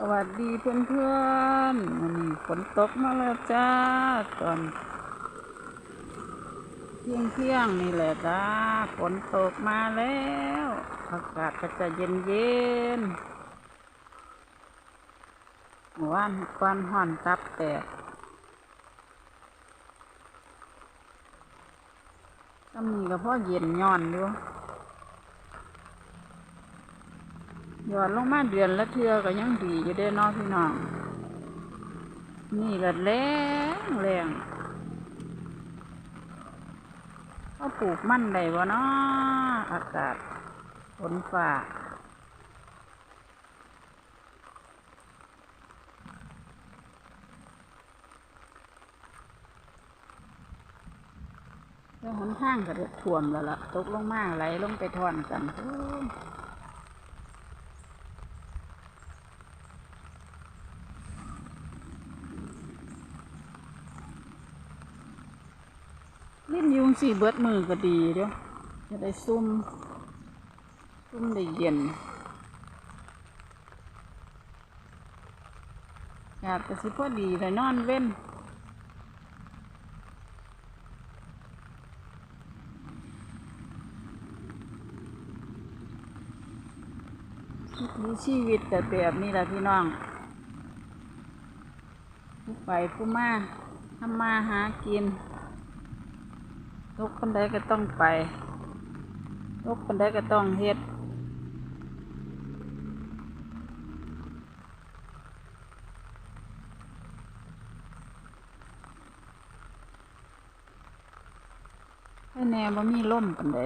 สวัสดีเพื่อนๆวันนี้ฝนตกมาแล้วจ้าตอนเที่ยงเที่ยงนี่แหละจ้าฝนตกมาแล้วอากาศก็จะเย็นเย็นๆเมื่อวานควันห่อนตับแตกก็มีก็เพาะเย็นย่อนอยู่ หยอดลงมาเดือนละเทือก็ยังดีอยู่เด้นอพี่น้อง นี่ก็แรงแรงเขาปลูกมั่นได้บ่เนาะอากาศฝนฟ้าแล้วหนทางก็เดือดท่วมแล้วล่ะ ตกลงมาไหลลงไปทอนกันโอ้ย เล่นยุงสี่เบิดมือก็ดีเดี๋ยวจะได้ซุ่มซุ่มได้เย็นอากาศก็สิพอดีแต่นอนเว้นมีชีวิตแต่แบบนี้แหละพี่น้องผู้ไปผู้มาทำมาหากิน ลกปันไดก็ต้องไปลกปันไดก็ต้องเฮ็ดให้แน่บ่มีล่มปันได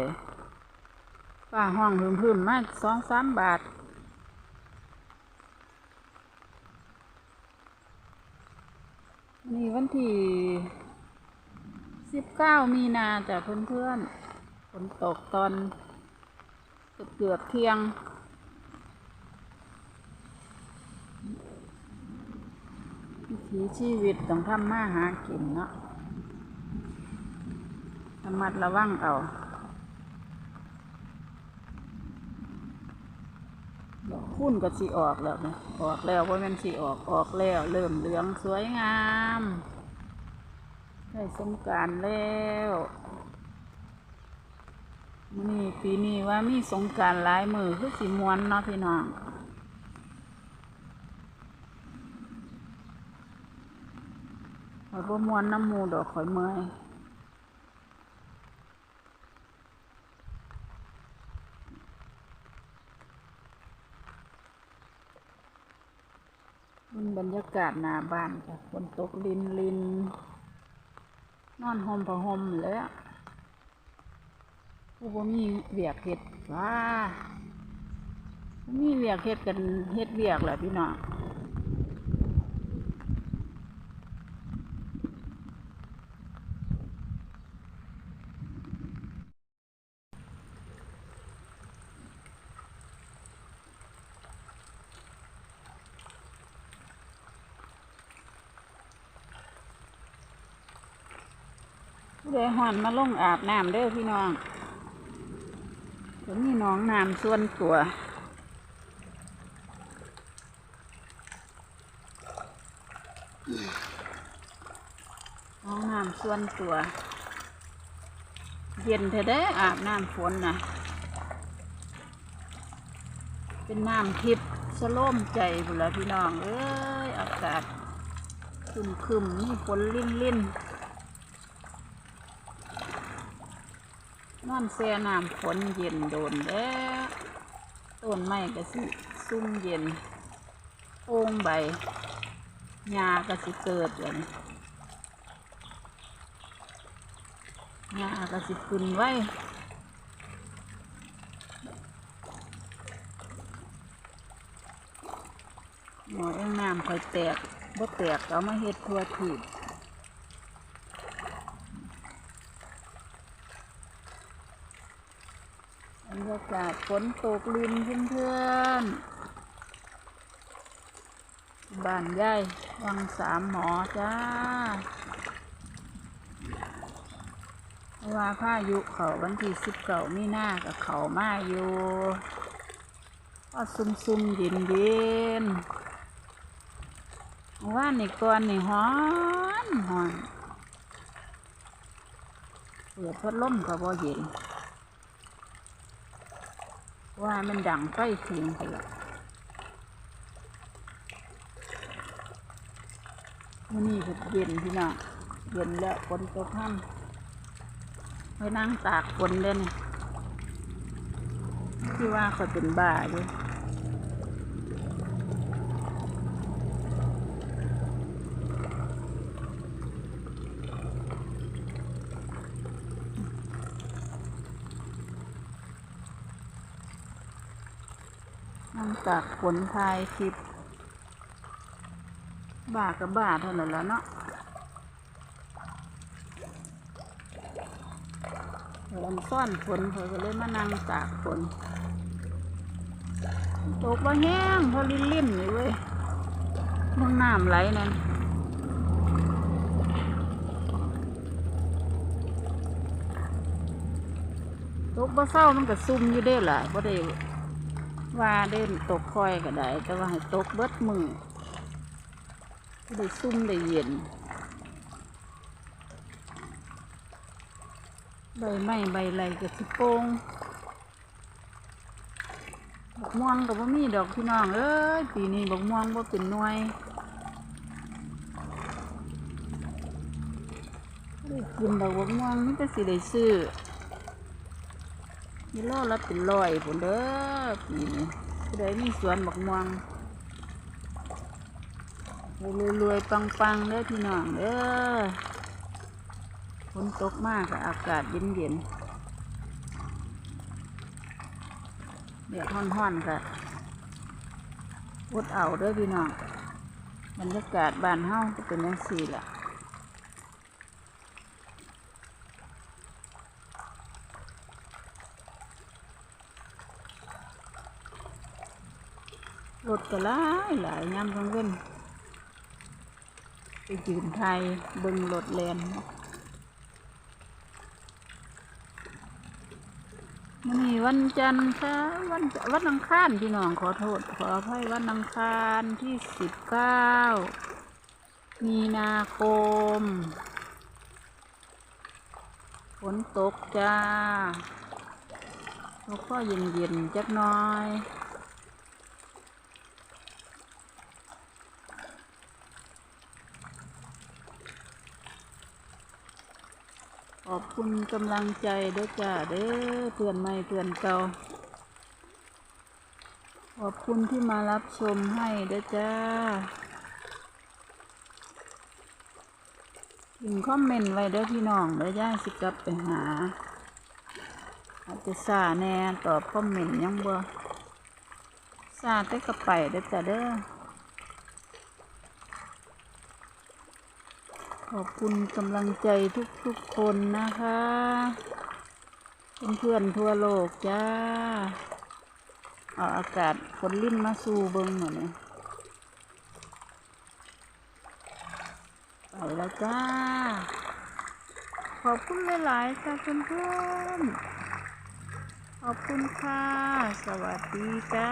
ป้าห้องพึ่มพึ่มๆมาสองสามบาทนี่วันที่ สิบเก้ามีนาจ้ะเพื่อนๆฝนตกตอนเกือบเกือบเที่ยง วิถีชีวิตต้องทำมาหากินเนาะระมัดระวังเอาพุ่นก็สีออกแล้วนะออกแล้วว่ามันสีออกออกแล้ว เริ่มเหลืองสวยงาม ได้สงการแล้วมื้อนี่ปีนี้ว่ามีสงการหลายมือคือสีมวนเนาะพี่น้องข่อยบ่มวนน้ำมูดอกข่อยเมยมันบรรยากาศหน้าบ้านจ้ะฝนตกลินลิน นอนห่มผ้าห่มแหล้วผู้บ่มีเวียกเห็ดว้ามีเวียกเห็ดกันเห็ดเวียกแหละพี่น้อง ผู้ใดห่อนมาลงอาบน้ำเด้อพี่น้องเดี๋ยวมีน้องน้ำส่วนตัวห้องน้ำส่วนตัว เย็นเธอได้ออาบน้ำฝนนะเป็นน้ำทิพย์สโลมใจบุนละพี่น้อง เอ้ย อากาศคึมคึมๆนี่ฝนลิ่นลิ่น นอนแช่น้ำฝนเย็นโดนแล้วต้นไม้ก็สิซุ่มเย็นโอ่งใบหญ้าก็สิเกิดเลยหญ้าก็สิขึ้นไว้หมอเอ็งน้ำคอยแตกบ่แตกเอามาเฮ็ดทั่วทีบ รรยากฝนตกลินเพื่อนๆบ้านยายวังสามหมอจ้าว่าพายุเขาวันที่สิบเก้ามีนากับเขามาอยู่ก็ซุ่มซุ่มๆเย็นเย็นว่านี่ก่อนนี่ฮ้อนฮ้อนเปิดพัดลมก็บ่เย็น ว่ามันดังไฟถึงไปละวันนี้ก็เย็นพี่น้องเย็นแล้วฝนตกห้ำไปนั่งตากฝนเด่นที่ว่าเขาเป็นบ้าอยู่ นั่งตากฝนทายคลิปบากับบาเท่านั้นแล้วเนาะฝนซ่อนฝนเขาก็เลยมานั่งตากฝนตกว่าแห้งพอลิ่นลิ่นเลยเว้ยมึงน้ำไหลนั่นตกบ่เศร้ามันก็ซุ่มอยู่เด้หล่ะบ่ได้ ว่าเด่นตกคอยก็ได้ แต่ว่าให้ตกเบิดมือได้ซุ่มได้เย็น ใบไม้ใบไรก็สิโป่งบกม่วงก็บ่มีดอกพี่น้องเอ้ยปีนี้บกม่วงบ่เป็นหน่วยได้กินดอกบกม่วงนี่ก็สิได้ซื้อ กิโลละเป็นร้อยพุ่นเด้อปีนี้ผู้ใดมีสวนบักม่วงรวยๆปังๆเด้อพี่น้องเด้อฝนตกมากอากาศเย็นๆเดี๋ยวห้อนๆก็อดเอาเด้อพี่น้องบรรยากาศบ้านเฮาก็เป็นย่างสี่แหละ รถ ก็หลายหลายยามกลางวันไปยืนไทยบิ่งรถแลนมันนี่วันจันทร์ค่ะวันวันอังคารพี่น้องขอโทษ ขออภัยวันอังคารที่สิบเก้ามีนาคม ฝนตกจ้าแล้วก็เย็นๆจักหน้อย ขอบคุณกำลังใจเด้อจ้าเด้อเพื่อนใหม่เพื่อนเก่าขอบคุณที่มารับชมให้เด้อจ้าพิมพ์คอมเมนต์ไว้เด้อพี่น้องเด้อย่าสิกลับไปหา อาจจะซาแน่ตอบคอมเมนต์ยังบ่ซาแต่กระไปเด้อจ้าเด้อ ขอบคุณกำลังใจทุกๆคนนะคะ เพื่อนๆทั่วโลกจ้า เอาอากาศฝนลิ้นมาสู่เบิงหน่อยเนี่ยไปแล้วจ้า ขอบคุณหลายๆจ้าเพื่อนๆขอบคุณค่ะ สวัสดีจ้า